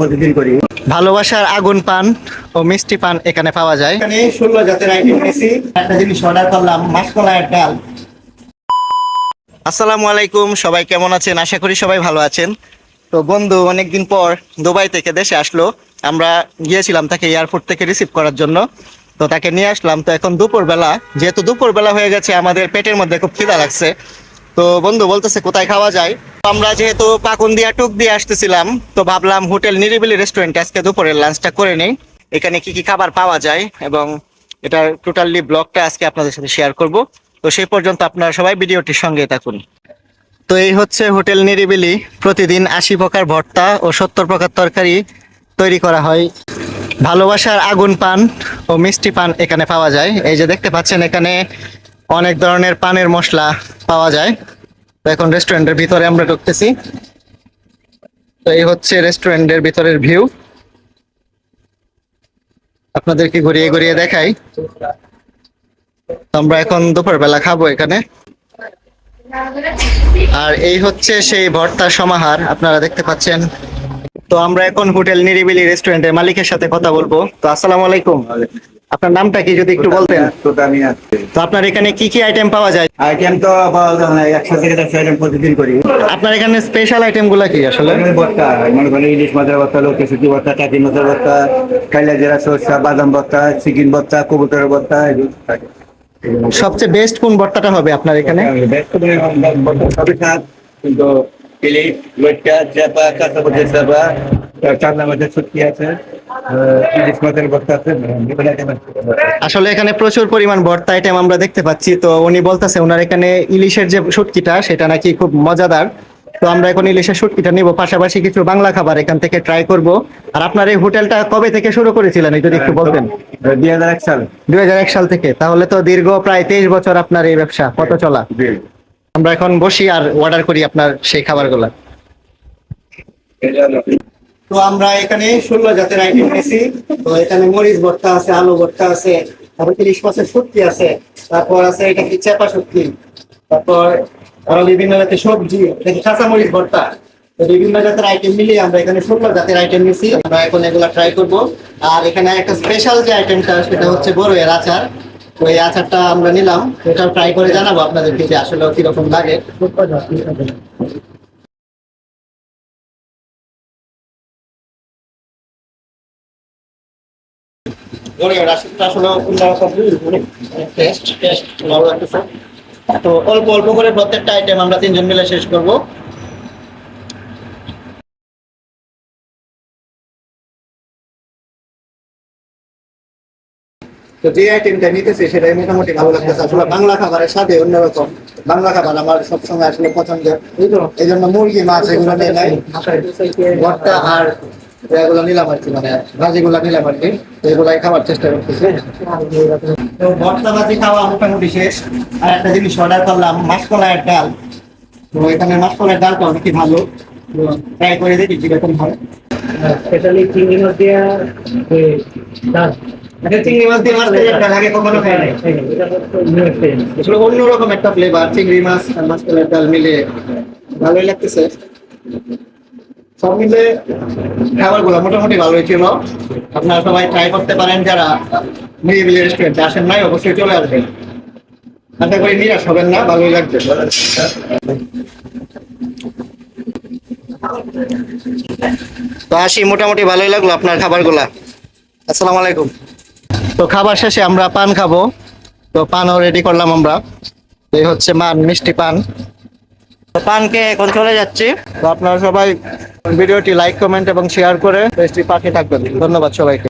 প্রতিদিন করি। ভালোবাসার আগুন পান ও মিষ্টি পান এখানে পাওয়া যায়। এখানে ষোলো জাতের আইটেম নিয়েছি একটা জিনিস অর্ডার করলাম মাসকলাইয়ের ডাল। আসসালামু আলাইকুম সবাই কেমন আছেন? আশা করি সবাই ভালো আছেন। তো বন্ধু অনেকদিন পর দুবাই থেকে দেশে আসলো। আমরা গিয়েছিলাম তাকে এয়ারপোর্ট থেকে রিসিভ করার জন্য। তো তাকে নিয়ে আসলাম। তো এখন দুপুরবেলা যেহেতু দুপুরবেলা হয়ে গেছে আমাদের পেটের মধ্যে খুব খিদা লাগছে। তো বন্ধু বলতেছে, কোথায় খাওয়া যায়? আমরা যেহেতু পাকুন দিয়া, টুক দিয়ে আসতেছিলাম, তো ভাবলাম হোটেল নিরিবিলি রেস্টুরেন্টে আজকে দুপুরের লাঞ্চটা করে নেই। এখানে কি কি খাবার পাওয়া যায় এবং এটার টোটালি ব্লগটা আজকে আপনাদের সাথে শেয়ার করব। তো সেই পর্যন্ত আপনারা সবাই ভিডিওটির সঙ্গে থাকুন। তো এই হচ্ছে হোটেল নিরিবিলি। প্রতিদিন আশি প্রকার ভর্তা ও সত্তর প্রকার তরকারি তৈরি করা হয়। ভালোবাসার আগুন পান ও মিষ্টি পান এখানে পাওয়া যায়। এই যে দেখতে পাচ্ছেন এখানে অনেক ধরনের পানের মশলা পাওয়া যায়। তো এখন রেস্টুরেন্টের ভিতরে আমরা ঢুকতেছি। তো এই হচ্ছে রেস্টুরেন্টের ভিতরের ভিউ। আপনাদেরকে ঘুরিয়ে ঘুরিয়ে দেখাই। আমরা এখন দুপুরবেলা খাব এখানে। আর এই হচ্ছে সেই ভর্তা সমাহার, আপনারা দেখতে পাচ্ছেন। তো আমরা এখন হোটেল নিরিবিলি রেস্টুরেন্টের মালিকের সাথে কথা বলব। তো আসসালামু আলাইকুম। আপনার নামটা কি যদি একটু বলতেন? তো আপনার এখানে কি কি আইটেম পাওয়া যায়? আইটেম তো পাওয়া যায় না একশো থেকে দেড়শো আইটেম প্রতিদিন করি। আপনার এখানে স্পেশাল আইটেমগুলো কি আসলে? ভর্তা মনে করেন ইলিশ মাছের ভর্তা লোকে সুতি ভর্তা টাকি মাছের ভর্তা কাইলা জেরা সরষা বাদাম ভর্তা চিকেন ভর্তা কবুতরের ভর্তা এগুলো থাকে। সবচেয়ে বেস্ট কোন ভর্তাটা হবে আপনার এখানে? সবই স্বাদ, কিন্তু ইলিশ লইট্টা চাপা কাঁচা চাপা চান্না মাছের ছুটকি আছে আসলে এখানে প্রচুর পরিমাণ ভর্তা আইটেম আমরা দেখতে পাচ্ছি। তো উনি বলতেছে ওনার এখানে ইলিশের যে শুটকিটা সেটা নাকি খুব মজাদার। তো আমরা এখন ইলিশের শুটকিটা নিব। পাশাপাশি কিছু বাংলা খাবার এখান থেকে ট্রাই করব। আর আপনার এই হোটেলটা কবে থেকে শুরু করেছিলেন যদি একটু বলতেন? দুই হাজার এক সাল দুই হাজার এক সাল থেকে। তাহলে তো দীর্ঘ প্রায় তেইশ বছর আপনার এই ব্যবসা কত চলা। আমরা এখন বসি আর অর্ডার করি আপনার সেই খাবারগুলো। তো আমরা এখানে ষোলো জাতের আইটেম নিয়েছি তো এখানে মরিচ ভর্তা আছে, আলু ভর্তা আছে, তারপর ইলিশ মাছের শুটকি আছে, তারপর আছে এটা কি চেপা শুটকি, তারপর আরও বিভিন্ন জাতের সবজি কাঁচা মরিচ ভর্তা। বিভিন্ন জাতের আইটেম মিলিয়ে আমরা এখানে ষোলো জাতের আইটেম নিয়েছি আমরা এখন এগুলা ট্রাই করব। আর এখানে একটা স্পেশাল যে আইটেমটা সেটা হচ্ছে বড় এর আচার। তো এই আচারটা আমরা নিলাম। এটা ট্রাই করে জানাব আপনাদেরকে যে আসলে কীরকম লাগে। তো অল্প অল্প করে প্রত্যেকটা আইটেম আমরা তিনজন মিলে শেষ করব। তো যে আইটেমটা নিতেছে সেটাই মোটামুটি ভালো লাগতেছে। আসলে বাংলা খাবারের সাথে অন্যরকম। বাংলা খাবার আমার সবসময় আসলে পছন্দের। এই জন্য মুরগি, মাছ এগুলো নিয়ে নাই। ভর্তা আর এগুলো নিলাম আর কি মানে ভাজিগুলো নিলাম আর কি এগুলাই খাবার চেষ্টা করতেছি। তো ভর্তা ভাজি খাওয়া মোটামুটি শেষ। আর একটা জিনিস অর্ডার করলাম মাসকলাইয়ের ডাল। তো এখানে মাসকলাইয়ের ডালটা অনেক ভালো। ট্রাই করে দেখি কীরকম হয়। স্পেশালি চিংড়ি মাছ দিয়ে ডাল। আচ্ছা চিংড়ি মাছ দিয়ে মাছ ডাল আগে কখনো খাই নাই। এটা হচ্ছে নিউ এক্সপিরিয়েন্স আসলে অন্যরকম একটা ফ্লেভার চিংড়ি মাছ আর মাসকলাইয়ের ডাল মিলে ভালোই লাগতেছে। সব মিলে খাবারগুলো মোটামুটি ভালোই ছিল। আপনারা সবাই ট্রাই করতে পারেন, যারা নিরিবিলি রেস্টুরেন্টে আসেন নাই, অবশ্যই চলে আসবেন। আশা করি নিরাশ হবেন না, ভালোই লাগবে। তো আসি, মোটামুটি ভালোই লাগল আপনার খাবারগুলা। আসসালামু আলাইকুম। তো খাবার শেষে আমরা পান খাব। তো পানও রেডি করলাম আমরা। এই হচ্ছে মান, মিষ্টি পান। তো পানকে এখন চলে যাচ্ছি। তো আপনারা সবাই ভিডিওটি লাইক কমেন্ট এবং শেয়ার করে পাঠিয়ে থাকবেন। ধন্যবাদ সবাইকে।